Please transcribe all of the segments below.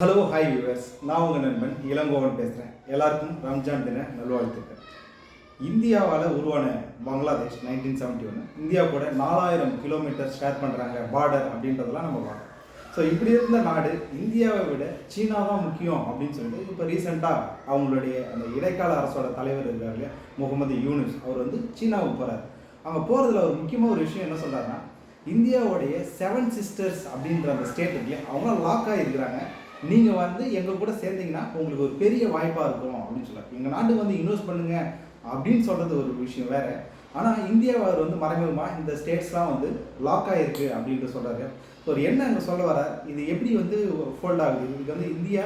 Hello hi viewers நான் உங்கள் நண்பன் இளங்கோவன் பேசுகிறேன் எல்லாருக்கும் ரம்ஜான் தின நல்வாழ்த்துக்கள். இந்தியாவால் உருவான பங்களாதேஷ் நைன்டீன் செவன்ட்டி ஒன்று இந்தியா கூட நாலாயிரம் கிலோமீட்டர் ஷேர் பண்ணுறாங்க பார்டர் அப்படின்றதெல்லாம் நம்ம பார்க்கணும் ஸோ இப்படி இருந்த நாடு இந்தியாவை விட சீனா தான் முக்கியம் அப்படின்னு சொல்லிட்டு இப்போ ரீசெண்டாக அவங்களுடைய அந்த இடைக்கால அரசோட தலைவர் இருக்கார் இல்லையா? முகமது யூனிஸ். அவர் வந்து சீனாவுக்கு போகிறார் அங்கே போகிறதுல ஒரு முக்கியமாக ஒரு விஷயம் என்ன சொல்கிறாருன்னா இந்தியாவுடைய செவன் சிஸ்டர்ஸ் அப்படின்ற அந்த ஸ்டேட் இருக்கு இல்லையா? அவங்களாம் லாக் ஆகிருக்கிறாங்க நீங்கள் வந்து எங்கள் கூட சேர்ந்தீங்கன்னா உங்களுக்கு ஒரு பெரிய வாய்ப்பாக இருக்கும் அப்படின்னு சொல்லலாம் எங்கள் நாட்டுக்கு வந்து இன்வெஸ்ட் பண்ணுங்க அப்படின்னு சொல்கிறது ஒரு விஷயம் வேறு. ஆனால் இந்தியாவை வந்து மறைமுகமாக இந்த ஸ்டேட்ஸ்லாம் வந்து லாக் ஆகிருக்கு அப்படின்ட்டு சொல்கிறாரு ஸோ ஒரு என்ன அங்கே சொல்ல வர இது எப்படி வந்து ஃபோல்ட் ஆகுது? இதுக்கு வந்து இந்தியா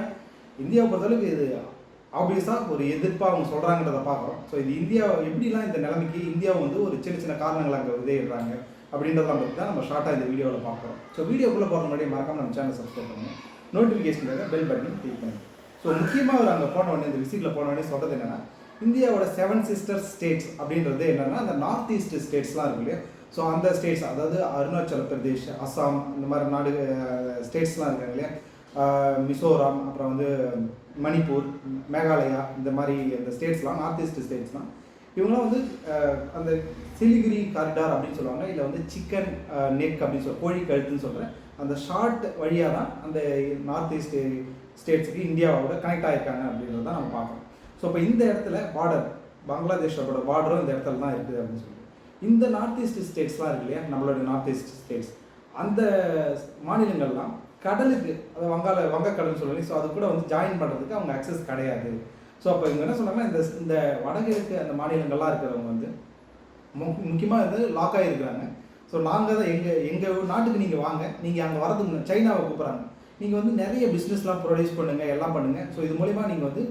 இந்தியாவை பொறுத்தளவுக்கு இது ஆப்வியஸாக ஒரு எதிர்ப்பாக அவங்க சொல்கிறாங்கிறத பார்க்குறோம். ஸோ இது இந்தியா எப்படிலாம் இந்த நிலைமைக்கு இந்தியா வந்து ஒரு சின்ன சின்ன காரணங்கள் அங்கே விதையிடுறாங்க அப்படின்றதெல்லாம் பற்றி தான் நம்ம ஷார்ட்டாக இந்த வீடியோவில் பார்க்குறோம். ஸோ வீடியோக்குள்ளே போகிற முன்னாடி மறக்காமல் நம்ம சேனல் சப்ஸ்கிரைப் பண்ணுங்கள் நோட்டிஃபிகேஷனுக்காக பெல் பட்டன் கிளிக் பண்ணுங்கள் ஸோ முக்கியமாக அவர் அங்கே போன உடனே இந்த விசிட்டில் போன உடனே சொல்கிறது என்னென்னா இந்தியாவோட செவன் சிஸ்டர் ஸ்டேட்ஸ் அப்படின்றது என்னென்னா அந்த நார்த் ஈஸ்ட் ஸ்டேட்ஸ்லாம் இருக்கு இல்லையா? ஸோ அந்த ஸ்டேட்ஸ் அதாவது அருணாச்சல பிரதேஷ் அஸ்ஸாம் இந்த மாதிரி நாடு ஸ்டேட்ஸ்லாம் இருக்காங்க இல்லையா? மிசோரம் அப்புறம் வந்து மணிப்பூர் மேகாலயா இந்த மாதிரி அந்த ஸ்டேட்ஸ்லாம் நார்த் ஈஸ்ட் ஸ்டேட்ஸ்லாம் இவங்களாம் வந்து அந்த சிலிகிரி காரிடார் அப்படின்னு சொல்லுவாங்க இல்லை வந்து சிக்கன் நெக் அப்படின்னு சொல்ல கோழி கழுத்துன்னு சொல்கிறேன் அந்த ஷார்ட் வழியாக தான் அந்த நார்த் ஈஸ்ட் ஸ்டேட்ஸுக்கு இந்தியாவோட கனெக்ட் ஆகிருக்காங்க அப்படின்றத தான் நம்ம பார்க்கணும். ஸோ இப்போ இந்த இடத்துல பார்டர் பங்களாதேஷோட பார்டரும் இந்த இடத்துல தான் இருக்குது அப்படின்னு சொல்லிட்டு. இந்த நார்த் ஈஸ்ட் ஸ்டேட்ஸ்லாம் இருக்கு இல்லையா? நம்மளோட நார்த் ஈஸ்ட் ஸ்டேட்ஸ் அந்த மாநிலங்கள்லாம் கடலுக்கு அது வங்காள வங்கக்கடல் சொல்லி ஸோ அது கூட வந்து ஜாயின் பண்ணுறதுக்கு அவங்க அக்சஸ் கிடையாது. ஸோ அப்போ இவங்க என்ன சொன்னாங்கன்னா இந்த இந்த வடகிழக்கு அந்த மாநிலங்கள்லாம் இருக்கிறவங்க வந்து முக்கியமாக வந்து லாக் ஆகிருக்கிறாங்க ஸோ நாங்கள் தான் எங்கள் எங்கள் நாட்டுக்கு நீங்கள் வாங்க. நீங்கள் அங்கே வரதுக்கு முன்ன- சைனாவை கூப்பிட்றாங்க. நீங்கள் வந்து நிறைய பிஸ்னஸ்லாம் ப்ரொடியூஸ் பண்ணுங்கள் எல்லாம் பண்ணுங்கள் ஸோ இது மூலிமா நீங்கள் வந்து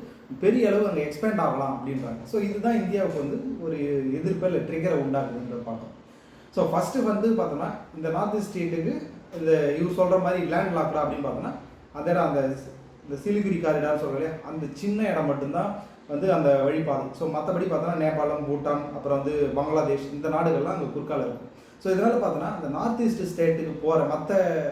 பெரிய அளவு அங்கே எக்ஸ்பேண்ட் ஆகலாம் அப்படின்றாங்க. ஸோ இதுதான் இந்தியாவுக்கு வந்து ஒரு எதிர்ப்பு இல்லை ட்ரிகரை உண்டாகுதுன்ற பார்க்கணும். ஸோ ஃபஸ்ட்டு வந்து பார்த்தோம்னா இந்த நார்த் ஈஸ்ட் ஸ்டேட்டுக்கு இந்த இவர் சொல்கிற மாதிரி லேண்ட் லாக்டா அப்படின்னு பார்த்தோம்னா அந்த இடம் அந்த இந்த சிலிகுரி காரிடார் சொல்கிறேன் அந்த சின்ன இடம் மட்டும்தான் வந்து அந்த வழிபாதை ஸோ மற்றபடி பார்த்தோன்னா நேபாளம் பூட்டான் அப்புறம் வந்து பங்களாதேஷ் இந்த நாடுகள்லாம் அங்கே குறுக்கால இருக்கும் ஸோ இதனால் பார்த்தோன்னா அந்த நார்த் ஈஸ்ட் ஸ்டேட்டுக்கு போகிற மற்ற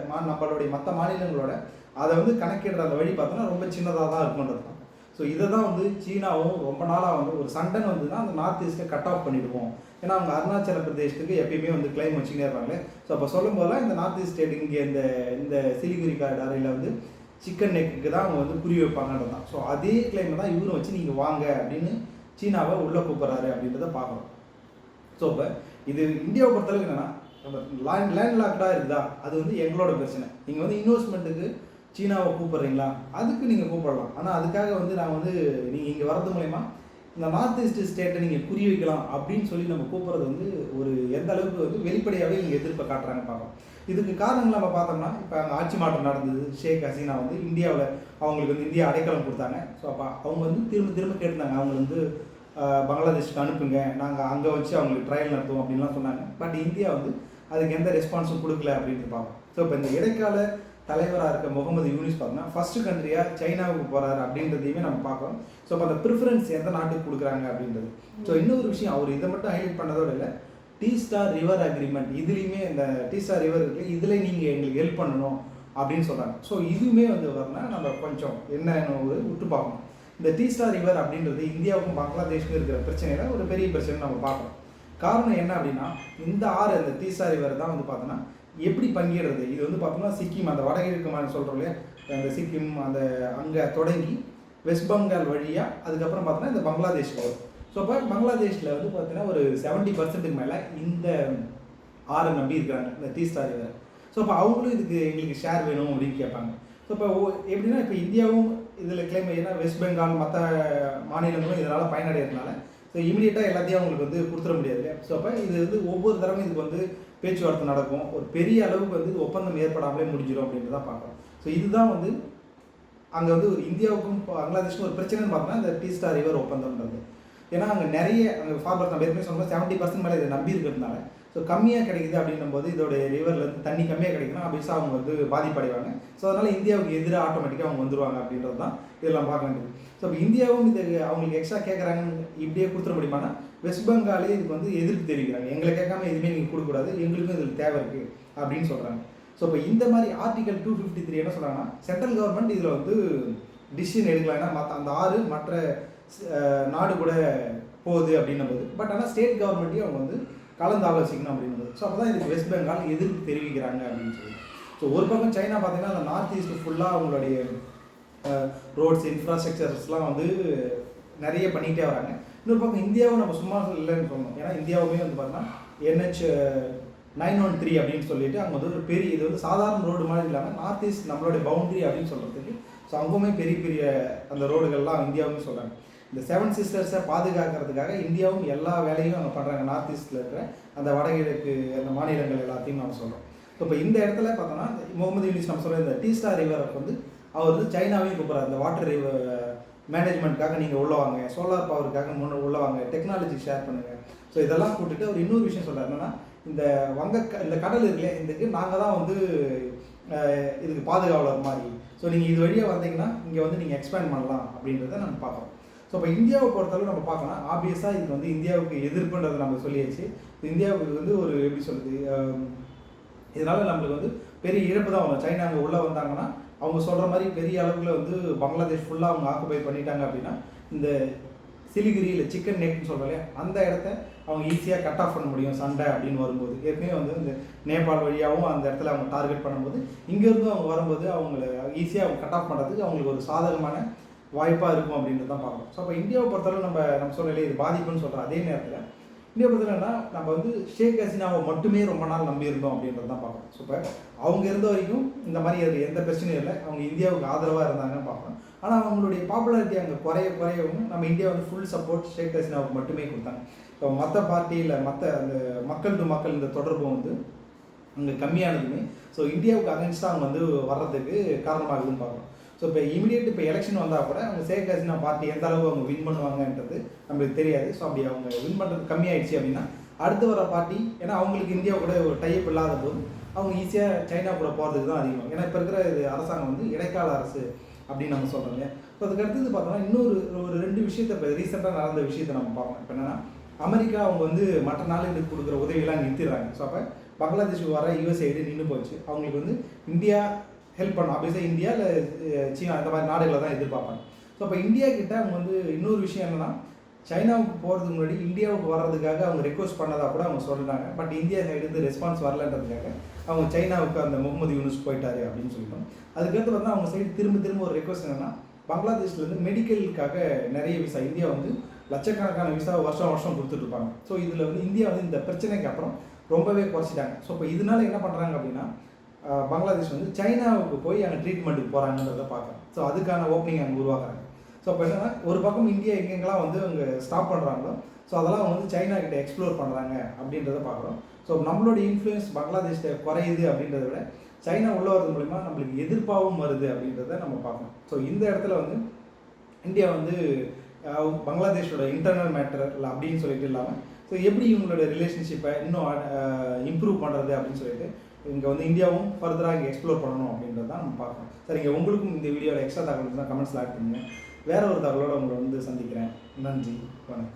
மா நம்மளுடைய மற்ற மாநிலங்களோட அதை வந்து கணக்கிடுற அந்த வழி பார்த்தோன்னா ரொம்ப சின்னதாக தான் இருக்குன்றது தான். ஸோ இதை தான் வந்து சீனாவும் ரொம்ப நாளாக வந்து ஒரு சண்டன் வந்துன்னா அந்த நார்த் ஈஸ்ட்டை கட் ஆஃப் பண்ணிடுவோம். ஏன்னா அவங்க அருணாச்சல பிரதேசத்துக்கு எப்பயுமே வந்து கிளைம் வச்சுக்கிட்டே இருப்பாங்களே ஸோ அப்போ சொல்லும் போதெல்லாம் இந்த நார்த் ஈஸ்ட் ஸ்டேட் இங்கே இந்த இந்த சிலிகுரி காரிடாரில் வந்து சிக்கன் நெக்குக்கு தான் அவங்க வந்து புரி வைப்பாங்கன்றது தான். ஸோ அதே கிளைமை தான் இவரும் வச்சு நீங்கள் வாங்க அப்படின்னு சீனாவை உள்ளே கூப்பிட்றாரு அப்படின்றத பார்க்கணும். ஸோ இப்போ இது இந்தியாவை பொறுத்தளவுக்கு என்னன்னா லேண்ட் லேண்ட் லாக்டாக இருக்குதா அது வந்து எங்களோட பிரச்சனை. நீங்கள் வந்து இன்வெஸ்ட்மெண்ட்டுக்கு சீனாவை கூப்பிட்றீங்களா? அதுக்கு நீங்கள் கூப்பிடலாம். ஆனால் அதுக்காக வந்து நான் வந்து நீங்கள் இங்கே வரது மூலயமா இந்த நார்த் ஈஸ்ட் ஸ்டேட்டை நீங்கள் புரிய வைக்கலாம் அப்படின்னு சொல்லி நம்ம கூப்பிட்றது வந்து ஒரு எந்த அளவுக்கு வந்து வெளிப்படையாகவே இங்கே எதிர்ப்பை காட்டுறாங்க பார்க்கலாம் இதுக்கு காரணங்கள் நம்ம பார்த்தோம்னா இப்போ அங்கே ஆட்சி மாற்றம் நடந்தது. ஷேக் ஹசீனா வந்து இந்தியாவில் அவங்களுக்கு வந்து இந்தியா அடைக்கலம் கொடுத்தாங்க. ஸோ அப்போ அவங்க வந்து திரும்ப திரும்ப கேட்டிருந்தாங்க. அவங்க வந்து பங்களாதேஷ்க்கு அனுப்புங்க. நாங்கள் அங்கே வச்சு அவங்களுக்கு ட்ரையல் நடத்துவோம் அப்படின்லாம் சொன்னாங்க. பட் இந்தியா வந்து அதுக்கு எந்த ரெஸ்பான்ஸும் கொடுக்கல அப்படின்னு பார்ப்போம் ஸோ இப்போ இந்த இடைக்கால தலைவராக இருக்க முகமது யூனிஸ் பார்த்தோம்னா ஃபர்ஸ்ட் கண்ட்ரியாக சைனாவுக்கு போகிறாரு அப்படின்றதையுமே நம்ம பார்க்குறோம் ஸோ அப்போ அந்த ப்ரிஃபரன்ஸ் எந்த நாட்டுக்கு கொடுக்குறாங்க அப்படின்றது. ஸோ இன்னொரு விஷயம் அவர் இதை மட்டும் ஹைலைட் பண்ணதோட இல்லை. டீ ஸ்டார் ரிவர் அக்ரிமெண்ட் இதுலேயுமே இந்த டீ ஸ்டார் ரிவர் இருக்கு. இதில் நீங்கள் எங்களுக்கு ஹெல்ப் பண்ணணும் அப்படின்னு சொல்கிறாங்க ஸோ இதுவுமே வந்து வரனா நம்ம கொஞ்சம் என்னன்னு ஒரு உற்று பார்க்கணும். இந்த டீஸ்டா ரிவர் அப்படின்றது இந்தியாவுக்கும் பங்களாதேஷ்க்கும் இருக்கிற பிரச்சனையில ஒரு பெரிய பிரச்சனை நம்ம பார்க்குறோம். காரணம் என்ன அப்படின்னா இந்த ஆறு இந்த டீஸ்டா ரிவர் தான் வந்து பார்த்தோன்னா எப்படி பங்கிடுறது இது வந்து பார்த்தோம்னா சிக்கிம் அந்த வடகிழக்கு மாநிலம் சொல்கிறோம் இல்லையா? அந்த சிக்கிம் அந்த அங்கே தொடங்கி வெஸ்ட் பெங்கால் வழியாக அதுக்கப்புறம் பார்த்தோன்னா இந்த பங்களாதேஷ் வரும் ஸோ இப்போ பங்களாதேஷில் வந்து பார்த்தீங்கன்னா ஒரு செவன்ட்டி பர்சன்ட்டுக்கு மேலே இந்த ஆறு நம்பி இருக்கிறாங்க இந்த டீஸ்டா ரிவர். ஸோ அப்போ அவங்களும் இதுக்கு எங்களுக்கு ஷேர் வேணும் அப்படின்னு கேட்பாங்க. ஸோ இப்போ எப்படின்னா இப்போ இந்தியாவும் இதில் கிளைம் ஏன்னா வெஸ்ட் பெங்கால் மற்ற மாநிலங்களும் இதனால் பயனடைகிறதுனால ஸோ இமீடியட்டாக எல்லாத்தையும் அவங்களுக்கு வந்து கொடுத்துட முடியாது ஸோ அப்போ இது வந்து ஒவ்வொரு தடவையும் இதுக்கு வந்து பேச்சுவார்த்தை நடக்கும். ஒரு பெரிய அளவுக்கு வந்து ஒப்பந்தம் ஏற்படாமலே முடிஞ்சிடும் அப்படின்ட்டு தான் பார்க்குறோம். ஸோ இதுதான் வந்து அங்கே வந்து ஒரு இந்தியாவுக்கும் பங்களாதேஷ்க்கும் ஒரு பிரச்சனைன்னு பார்த்தோம்னா இந்த டீ ஸ்டார் ரிவர் ஒப்பந்தம்ன்றது. ஏன்னா அங்கே நிறைய அங்கே ஃபார்மர் நம்ம ஏற்கனவே சொன்னால் செவன்ட்டி பர்சன்ட் மேலே இதை நம்பி இருக்கிறதுனால ஸோ கம்மியாக கிடைக்குது அப்படின்னும் போது இதோட ரிவரில் இருந்து தண்ணி கம்மியாக கிடைக்குன்னா அப்படிசா அவங்க வந்து பாதிப்படைவாங்க. ஸோ அதனால் இந்தியாவுக்கு எதிராக ஆட்டோமேட்டிக்காக அவங்க வந்துருவாங்க அப்படின்றது தான் இதெல்லாம் பார்க்க வேண்டியது. ஸோ இப்போ இந்தியாவும் இது அவங்களுக்கு எக்ஸ்ட்ரா கேட்குறாங்கன்னு இப்படியே கொடுத்துட முடியுமானா வெஸ்ட் பெங்காலே இதுக்கு வந்து எதிர்ப்பு தெரிவிக்கிறாங்க. எங்களை கேட்காம எதுவுமே நீங்கள் கொடுக்கக்கூடாது எங்களுக்கும் இதில் தேவை இருக்குது அப்படின்னு சொல்கிறாங்க ஸோ இப்போ இந்த மாதிரி ஆர்டிகல் டூ ஃபிஃப்டி த்ரீ என்ன சொல்கிறாங்கன்னா சென்ட்ரல் கவர்மெண்ட் இதில் வந்து டிசிஷன் எடுக்கலாம் ஏன்னா மற்ற அந்த ஆறு மற்ற நாடு கூட போகுது அப்படின்னும் போது பட் ஆனால் ஸ்டேட் கவர்மெண்ட்டையும் அவங்க வந்து கலந்து ஆலோசிக்கணும் அப்படின்னும் ஸோ அப்போ தான் இதுக்கு வெஸ்ட் பெங்கால் எதிர்ப்பு தெரிவிக்கிறாங்க அப்படின்னு சொல்லி. ஸோ ஒரு பக்கம் சைனா பார்த்தீங்கன்னா அந்த நார்த் ஈஸ்ட் ஃபுல்லாக அவங்களுடைய ரோட்ஸ் இன்ஃப்ராஸ்ட்ரக்சர்ஸ்லாம் வந்து நிறைய பண்ணிகிட்டே வராங்க. இன்னொரு பக்கம் இந்தியாவும் நம்ம சும்மா இல்லைன்னு சொல்லணும். ஏன்னா இந்தியாவுமே வந்து பார்த்தீங்கன்னா என்ஹெச் நைன் ஒன் த்ரீ அப்படின்னு சொல்லிட்டு அங்கே வந்து ஒரு பெரிய இது வந்து சாதாரண ரோடு மாதிரி இல்லாமல் நார்த் ஈஸ்ட் நம்மளுடைய பவுண்ட்ரி அப்படின்னு சொல்கிறதுக்கு ஸோ அங்குமே பெரிய பெரிய அந்த ரோடுகள்லாம் இந்தியாவுமே சொல்கிறாங்க இந்த செவன் சிஸ்டர்ஸை பாதுகாக்கிறதுக்காக இந்தியாவும் எல்லா வேலையும் அவங்க பண்ணுறாங்க நார்த் ஈஸ்ட்டில் இருக்கிற அந்த வடகிழக்கு அந்த மாநிலங்கள் எல்லாத்தையும் நம்ம சொல்கிறோம் இப்போ இந்த இடத்துல பார்த்தோம்னா முகமது யூனிஸ் நம்ம சொல்கிற இந்த டீஸ்டா ரிவரை வந்து அவர் வந்து சைனாவையும் கூப்பிட்றாரு. அந்த வாட்டர் ரிவர் மேனேஜ்மெண்ட்காக நீங்கள் உள்ள வாங்க சோலார் பவருக்காக முன்ன உள்ள வாங்க டெக்னாலஜி ஷேர் பண்ணுங்கள் ஸோ இதெல்லாம் கூட்டுட்டு அவர் இன்னொரு விஷயம் சொல்கிறார் என்னன்னா இந்த வங்க இந்த கடல் இருக்குல்ல இதுக்கு நாங்கள் தான் வந்து இதுக்கு பாதுகாவலர் மாதிரி. ஸோ நீங்கள் இது வழியாக வந்தீங்கன்னா இங்கே வந்து நீங்கள் எக்ஸ்பேண்ட் பண்ணலாம் அப்படின்றத நம்ம பார்க்குறோம். ஸோ இப்போ இந்தியாவை பொறுத்தளவு நம்ம பார்க்கலாம். ஆப்வியஸாக இது வந்து இந்தியாவுக்கு எதிர்ப்புன்றதை நம்ம சொல்லியாச்சு. இந்தியாவுக்கு வந்து ஒரு எப்படி சொல்கிறது இதனால் நம்மளுக்கு வந்து பெரிய இழப்பு தான் வரும். சைனா அங்கே உள்ளே வந்தாங்கன்னா அவங்க சொல்கிற மாதிரி பெரிய அளவில் வந்து பங்களாதேஷ் ஃபுல்லாக அவங்க ஆக்குபை பண்ணிட்டாங்க அப்படின்னா இந்த சிலிகுரி இல்லை சிக்கன் நெக்னு சொல்கிறோம் இல்லையா அந்த இடத்த அவங்க ஈஸியாக கட் ஆஃப் பண்ண முடியும் சண்டை அப்படின்னு வரும்போது. ஏற்கனவே வந்து இந்த நேபாள் வழியாகவும் அந்த இடத்துல அவங்க டார்கெட் பண்ணும்போது இங்கேருந்து அவங்க வரும்போது அவங்கள ஈஸியாக அவங்க கட் ஆஃப் பண்ணுறதுக்கு அவங்களுக்கு ஒரு சாதகமான வாய்ப்பாக இருக்கும் அப்படின்றது தான் பார்க்கணும். ஸோ அப்போ இந்தியாவை பொறுத்தளவு நம்ம நம்ம சொல்லலையே இது பாதிப்புன்னு சொல்கிறோம் அதே நேரத்தில் இந்தியா பொறுத்தவரைன்னா நம்ம வந்து ஷேக் ஹசீனாவை மட்டுமே ரொம்ப நாள் நம்பி இருந்தோம் அப்படின்றது தான் பார்க்கணும். ஸோ இப்போ அவங்க இருந்த வரைக்கும் இந்த மாதிரி அது எந்த பிரச்சனையும் இல்லை. அவங்க இந்தியாவுக்கு ஆதரவாக இருந்தாங்கன்னு பார்க்கணும். ஆனால் அவங்களுடைய பாப்புலாரிட்டி அங்கே குறைய குறையவும் நம்ம இந்தியா வந்து ஃபுல் சப்போர்ட் ஷேக் ஹசீனாவுக்கு மட்டுமே கொடுத்தாங்க. இப்போ மற்ற பார்ட்டியில் மற்ற அந்த மக்கள் டு மக்கள் இந்த தொடர்பு வந்து அங்கே கம்மியானதுமே ஸோ இந்தியாவுக்கு அகேன்ஸ்டாக அவங்க வந்து வர்றதுக்கு காரணமாகுதுன்னு பார்க்கணும். ஸோ இப்போ இமீடியட் இப்போ எலெக்ஷன் வந்தால் கூட அவங்க ஷேக் ஹசீனா பார்ட்டி எந்த அளவு அவங்க வின் பண்ணுவாங்கன்றது நம்மளுக்கு தெரியாது. ஸோ அப்படி அவங்க வின் பண்ணுறது கம்மியாயிடுச்சு அப்படின்னா அடுத்து வர பார்ட்டி ஏன்னா அவங்களுக்கு இந்தியா கூட ஒரு டைப் இல்லாத போது அவங்க ஈஸியாக சைனா கூட போகிறதுக்கு தான் அதிகம் ஏன்னா இப்போ இருக்கிற இது அரசாங்கம் வந்து இடைக்கால அரசு அப்படின்னு நம்ம சொல்கிறோம் இல்லையா? இப்போ அதுக்கு அடுத்தது பார்த்தோம்னா இன்னொரு ஒரு ரெண்டு விஷயத்தை இப்போ ரீசெண்டாக நடந்த விஷயத்தை நம்ம பார்க்கணும். இப்போ என்னென்னா அமெரிக்கா அவங்க வந்து மற்ற நாடுகளுக்கு கொடுக்குற உதவியெல்லாம் நிறுத்திடுறாங்க. ஸோ அப்போ பங்களாதேஷுக்கு வர யூஎஸ்ஐடு நின்று போச்சு. அவங்களுக்கு வந்து இந்தியா ஹெல்ப் பண்ணும் ஆப்வியஸாக இந்தியா இல்லை சீனா இந்த மாதிரி நாடுகளை தான் எதிர்பார்ப்பாங்க. ஸோ அப்போ இந்தியா கிட்ட அவங்க வந்து இன்னொரு விஷயம் என்னன்னா சைனாவுக்கு போகிறதுக்கு முன்னாடி இந்தியாவுக்கு வர்றதுக்காக அவங்க ரெக்வஸ்ட் பண்ணதா கூட அவங்க சொல்லிட்டாங்க. பட் இந்தியா சைடு ரெஸ்பான்ஸ் வரலன்றதுக்காக அவங்க சைனாவுக்கு அந்த முகமது யூனிஸ் போயிட்டாரு அப்படின்னு சொல்லிட்டோம். அதுக்கடுத்து வந்து அவங்க சைடு திரும்ப திரும்ப ஒரு ரெக்வஸ்ட் என்னன்னா பங்களாதேஷ்லேருந்து மெடிக்கலுக்காக நிறைய விசா இந்தியா வந்து லட்சக்கணக்கான விசா வருஷம் வருஷம் கொடுத்துட்ருப்பாங்க ஸோ இதில் வந்து இந்தியா வந்து இந்த பிரச்சனைக்கு அப்புறம் ரொம்பவே குறைச்சிட்டாங்க. ஸோ இப்போ இதனால என்ன பண்ணுறாங்க அப்படின்னா பங்களாதேஷ் வந்து சைனாவுக்கு போய் அங்கே ட்ரீட்மெண்ட்டுக்கு போகிறாங்கன்றத பார்க்குறோம். ஸோ அதுக்கான ஓப்பனிங் அங்கே உருவாக்குறாங்க. ஸோ இப்போ என்னன்னா ஒரு பக்கம் இந்தியா எங்கெங்கெல்லாம் வந்து அவங்க ஸ்டாப் பண்ணுறாங்களோ ஸோ அதெல்லாம் அவங்க வந்து சைனா கிட்ட எக்ஸ்ப்ளோர் பண்ணுறாங்க அப்படின்றத பார்க்குறோம். ஸோ நம்மளோட இன்ஃப்ளூயன்ஸ் பங்களாதேஷ்ட குறையுது அப்படின்றத விட சைனா உள்ள வரது மூலிமா நம்மளுக்கு எதிர்ப்பாகவும் வருது அப்படின்றத நம்ம பார்க்கணும் ஸோ இந்த இடத்துல வந்து இந்தியா வந்து பங்களாதேஷோட இன்டர்னல் மேட்டர் இல்லை அப்படின்னு சொல்லிட்டு இல்லாமல் ஸோ எப்படி இவங்களோட ரிலேஷன்ஷிப்பை இன்னும் இம்ப்ரூவ் பண்ணுறது அப்படின்னு சொல்லிட்டு இங்கே வந்து இந்தியாவும் ஃபர்தராக எக்ஸ்ப்ளோர் பண்ணணும் அப்படின்றத தான் நம்ம பார்க்கணும். சரிங்க உங்களுக்கும் இந்த வீடியோவில் எக்ஸ்ட்ரா தகவல் தான் கமெண்ட்ஸில் ஆட் பண்ணுங்கள் வேற ஒரு தகவலோடு உங்களை வந்து சந்திக்கிறேன். நன்றி வணக்கம்.